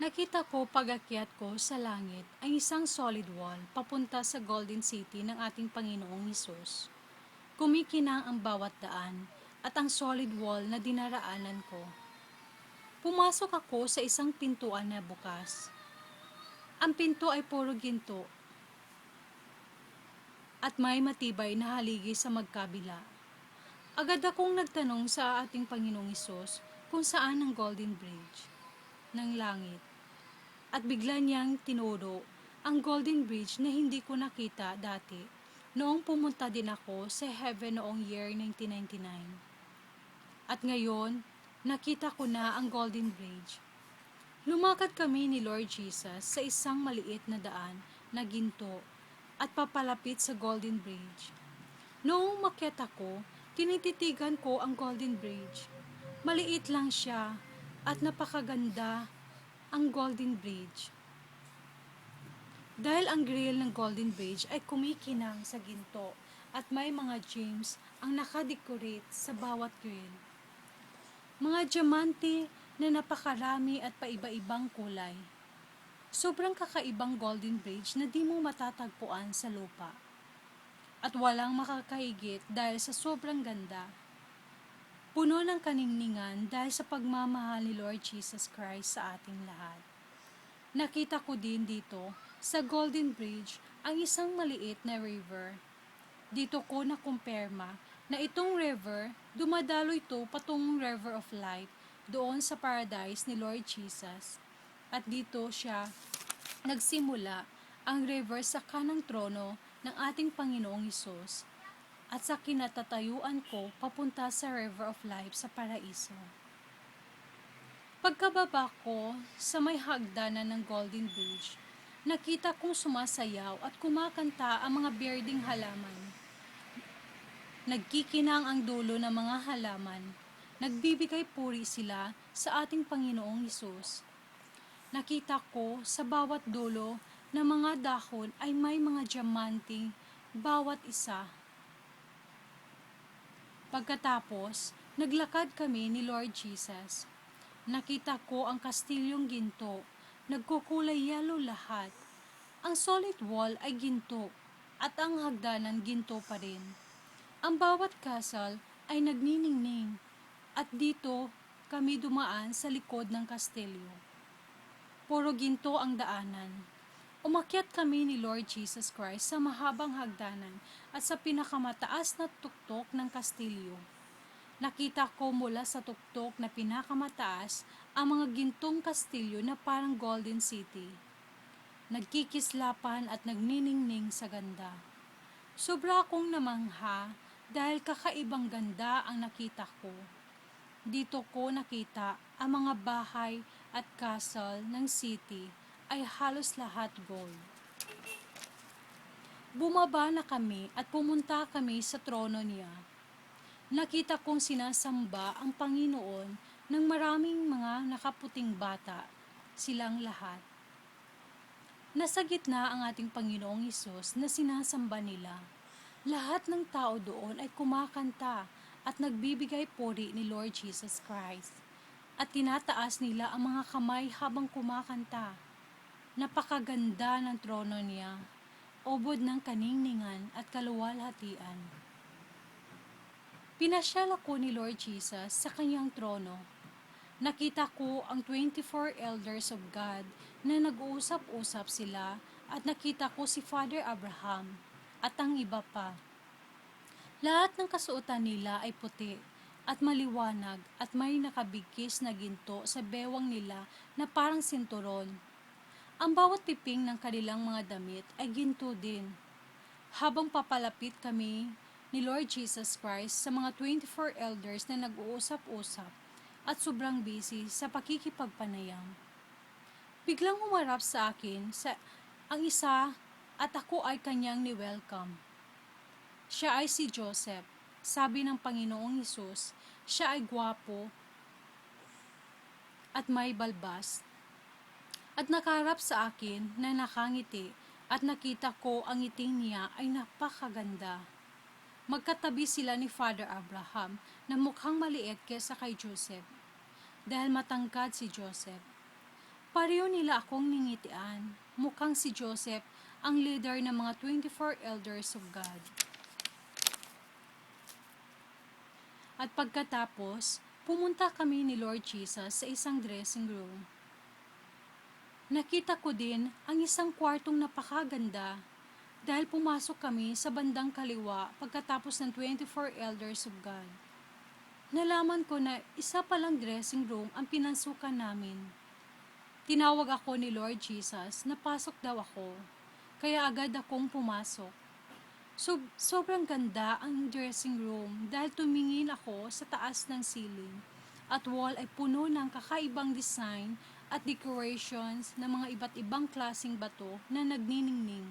Nakita ko pag-akyat ko sa langit ang isang solid wall papunta sa Golden City ng ating Panginoong Hesus. Kumikinang ang bawat daan at ang solid wall na dinaraanan ko. Pumasok ako sa isang pintuan na bukas. Ang pinto ay puro ginto at may matibay na haligi sa magkabila. Agad akong nagtanong sa ating Panginoong Isos kung saan ang Golden Bridge ng langit. At bigla niyang tinuro ang Golden Bridge na hindi ko nakita dati noong pumunta din ako sa Heaven noong year 1999. At ngayon, nakita ko na ang Golden Bridge. Lumakad kami ni Lord Jesus sa isang maliit na daan na ginto at papalapit sa Golden Bridge. Noong makyat ako, tinititigan ko ang Golden Bridge. Maliit lang siya at napakaganda ang Golden Bridge. Dahil ang grill ng Golden Bridge ay kumikinang sa ginto at may mga gems ang nakadecorate sa bawat grill. Mga diamante na napakarami at paiba-ibang kulay. Sobrang kakaibang Golden Bridge na di mo matatagpuan sa lupa. At walang makakaigit dahil sa sobrang ganda. Puno ng kaningningan dahil sa pagmamahal ni Lord Jesus Christ sa ating lahat. Nakita ko din dito sa Golden Bridge ang isang maliit na river. Dito ko nakumpirma na itong river, dumadalo ito patungong River of Life doon sa paradise ni Lord Jesus. At dito siya nagsimula ang river sa kanang trono ng ating Panginoong Isos at sa kinatatayuan ko papunta sa River of Life sa Paraiso. Pagkababa ko sa may hagdanan ng Golden Bridge, nakita kong sumasayaw at kumakanta ang mga birding halaman. Nagkikinang ang dulo ng mga halaman, nagbibigay puri sila sa ating Panginoong Hesus. Nakita ko sa bawat dulo ng mga dahon ay may mga diamanting bawat isa Pagkatapos, naglakad kami ni Lord Jesus. Nakita ko ang kastilyong ginto, nagkukulay yellow lahat. Ang solid wall ay ginto at ang hagdanan ginto pa rin. Ang bawat castle ay nagniningning at dito kami dumaan sa likod ng kastilyo. Puro ginto ang daanan. Umakyat kami ni Lord Jesus Christ sa mahabang hagdanan at sa pinakamataas na tuktok ng kastilyo. Nakita ko mula sa tuktok na pinakamataas ang mga gintong kastilyo na parang Golden City. Nagkikislapan at nagniningning sa ganda. Sobra akong namangha dahil kakaibang ganda ang nakita ko. Dito ko nakita ang mga bahay at castle ng city ay halos lahat gold. Bumaba na kami at pumunta kami sa trono niya. Nakita kong sinasamba ang Panginoon ng maraming mga nakaputing bata, silang lahat. Nasa gitna ang ating Panginoong Isus na sinasamba nila. Lahat ng tao doon ay kumakanta at nagbibigay puri ni Lord Jesus Christ. At tinataas nila ang mga kamay habang kumakanta Napakaganda ng trono niya, obod ng kaningningan at kaluwalhatian. Pinasyal ako ni Lord Jesus sa kanyang trono. Nakita ko ang 24 elders of God na nag-uusap-usap sila at nakita ko si Father Abraham at ang iba pa. Lahat ng kasuotan nila ay puti at maliwanag at may nakabigkis na ginto sa bewang nila na parang sinturon ang bawat piping ng kanilang mga damit ay ginto din. Habang papalapit kami ni Lord Jesus Christ sa mga 24 elders na nag-uusap-usap at sobrang busy sa pakikipagpanayam. Biglang humarap sa akin sa ang isa at ako ay kanyang ni-welcome. Siya ay si Joseph. Sabi ng Panginoong Hesus, siya ay gwapo at may balbas at nakaharap sa akin na nakangiti at nakita ko ang ngiti niya ay napakaganda. Magkatabi sila ni Father Abraham na mukhang maliit kesa kay Joseph dahil matangkad si Joseph. Pareho nila akong ningitian. Mukhang si Joseph ang leader ng mga 24 elders of God. At pagkatapos, pumunta kami ni Lord Jesus sa isang dressing room. Nakita ko din ang isang kwartong napakaganda dahil pumasok kami sa bandang kaliwa pagkatapos ng 24 elders of God. Nalaman ko na isa palang dressing room ang pinansukan namin. Tinawag ako ni Lord Jesus na pasok daw ako, kaya agad akong pumasok. So, sobrang ganda ang dressing room dahil tumingin ako sa taas ng ceiling at wall ay puno ng kakaibang design at decorations ng mga iba't ibang klasing bato na nagniningning.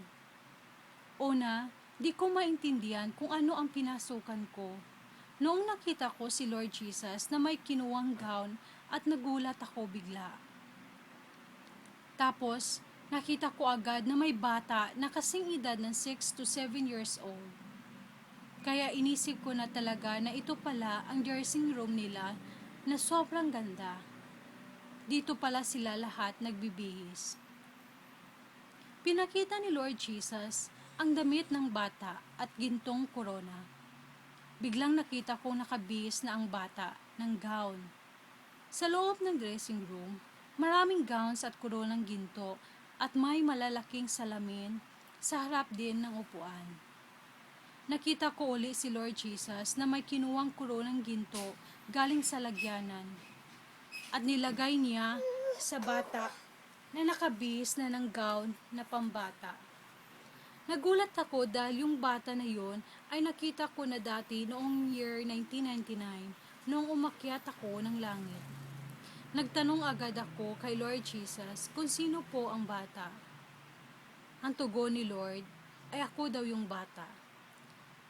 Una, di ko maintindihan kung ano ang pinasukan ko. Noong nakita ko si Lord Jesus na may kinuwang gown at nagulat ako bigla. Tapos, nakita ko agad na may bata na kasing edad ng 6 to 7 years old. Kaya inisip ko na talaga na ito pala ang dressing room nila na sobrang ganda. Dito pala sila lahat nagbibihis. Pinakita ni Lord Jesus ang damit ng bata at gintong korona. Biglang nakita ko nakabihis na ang bata ng gown. Sa loob ng dressing room, maraming gowns at koronang ginto at may malalaking salamin sa harap din ng upuan. Nakita ko uli si Lord Jesus na may kinuwang koronang ginto galing sa lagyanan at nilagay niya sa bata na nakabihis na ng gown na pambata. Nagulat ako dahil yung bata na yon ay nakita ko na dati noong year 1999 noong umakyat ako ng langit. Nagtanong agad ako kay Lord Jesus kung sino po ang bata. Ang tugon ni Lord ay ako daw yung bata.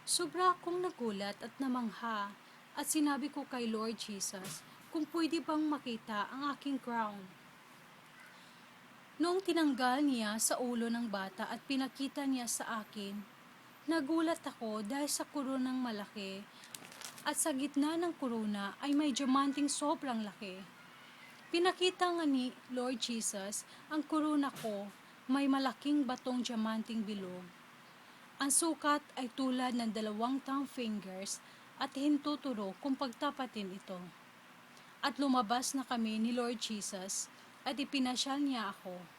Sobra akong nagulat at namangha at sinabi ko kay Lord Jesus kung pwede bang makita ang aking crown. Noong tinanggal niya sa ulo ng bata at pinakita niya sa akin, nagulat ako dahil sa kurunang malaki at sa gitna ng kuruna ay may diamanting sobrang laki. Pinakita nga ni Lord Jesus ang kuruna ko may malaking batong diamanting bilog. Ang sukat ay tulad ng dalawang thumb fingers at hintuturo kung pagtapatin ito. At lumabas na kami ni Lord Jesus at ipinasyal niya ako.